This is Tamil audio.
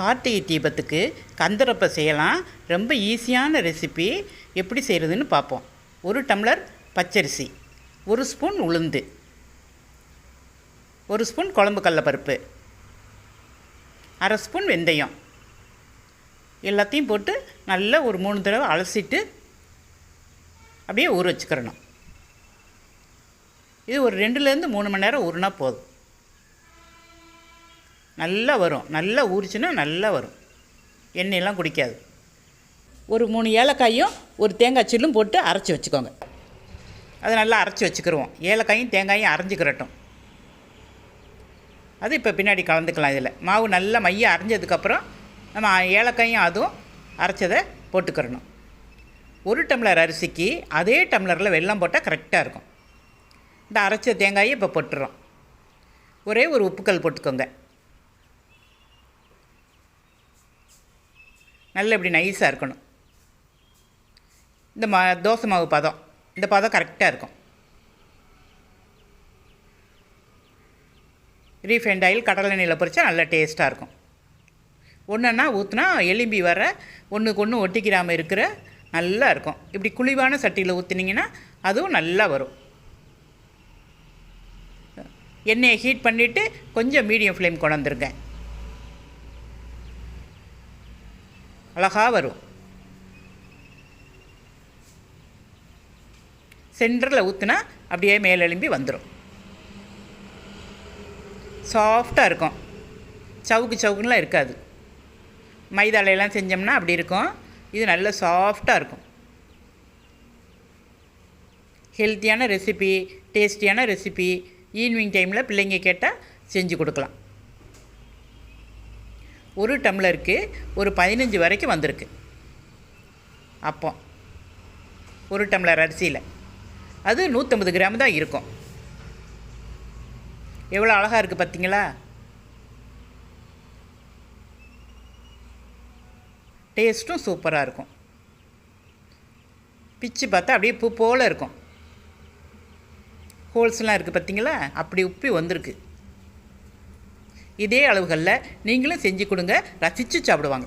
கார்த்திகை தீபத்துக்கு கந்தரப்பை செய்யலாம். ரொம்ப ஈஸியான ரெசிபி எப்படி செய்கிறதுன்னு பார்ப்போம். ஒரு டம்ளர் பச்சரிசி ஒரு ஸ்பூன் உளுந்து ஒரு ஸ்பூன் குழம்பு கடலப்பருப்பு அரை ஸ்பூன் வெந்தயம். எல்லாத்தையும் போட்டு நல்லா ஒரு மூணு தடவை அலசிட்டு அப்படியே ஊற வச்சுக்கிறணும். இது ஒரு ரெண்டுலேருந்து மூணு மணி நேரம் ஊறினா போதும். நல்லா வரும். நல்லா ஊறிச்சுன்னா நல்லா வரும். எண்ணெயெல்லாம் குடிக்காது. ஒரு மூணு ஏலக்காயும் ஒரு தேங்காய் சில்லும் போட்டு அரைச்சி வச்சுக்கோங்க. அதை நல்லா அரைச்சி வச்சுக்கிடுவோம் ஏலக்காயும் தேங்காயும் அரைஞ்சிக்கிறட்டும் அது இப்போ பின்னாடி கலந்துக்கலாம் இதில். மாவு நல்லா மைய அரைஞ்சதுக்கப்புறம் நம்ம ஏலக்காயும் அதுவும் அரைச்சதை போட்டுக்கிறணும் ஒரு டம்ளர் அரிசிக்கு அதே டம்ளரில் வெல்லம் போட்டால் கரெக்டாக இருக்கும். இந்த அரைச்ச தேங்காயை இப்போ போட்டுறோம். ஒரே ஒரு உப்புக்கல் போட்டுக்கோங்க. நல்ல இப்படி நைஸாக இருக்கணும். இந்த மா தோசை மாவு பதம். இந்த பதம் கரெக்டாக இருக்கும். ரீஃபைண்ட் ஆயில் கடலை எண்ணெயில் பொரிச்சா நல்லா டேஸ்ட்டாக இருக்கும். ஒன்றுன்னா ஊற்றுனா எலும்பி வர ஒன்றுக்கு ஒன்று ஒட்டிக்கிறாமல் இருக்கிற நல்லா இருக்கும். இப்படி குழிவான சட்டியில் ஊற்றுனீங்கன்னா அதுவும் நல்லா வரும். எண்ணெயை ஹீட் பண்ணிவிட்டு கொஞ்சம் மீடியம் ஃப்ளேம் கொண்டு வந்துருங்க. அழகாக வரும். சென்டரில் ஊற்றுனா அப்படியே மேலெலும்பி வந்துடும் சாஃப்டாக இருக்கும். சவுக்கு சவுக்குன்னெலாம் இருக்காது. மைதாலையெல்லாம் செஞ்சோம்னா அப்படி இருக்கும். இது நல்ல சாஃப்டாக இருக்கும். ஹெல்த்தியான ரெசிபி டேஸ்டியான ரெசிபி ஈவினிங் டைமில் பிள்ளைங்க கேட்டால் செஞ்சு கொடுக்கலாம். ஒரு டம்ளருக்கு ஒரு பதினஞ்சு வரைக்கும் வந்திருக்கு. அப்போ ஒரு டம்ளர் அரிசியில். அது நூற்றம்பது கிராம் தான் இருக்கும். எவ்வளோ அழகாக இருக்குது பார்த்தீங்களா டேஸ்ட்டும் சூப்பராக இருக்கும். பிச்சு பார்த்தா அப்படியே பூ போல் இருக்கும். ஹோல்ஸ்லாம் இருக்குது பார்த்தீங்களா அப்படி உப்பி வந்திருக்கு. இதே அளவுகளில் நீங்களும் செஞ்சு கொடுங்க. ரசித்து சாப்பிடுவாங்க.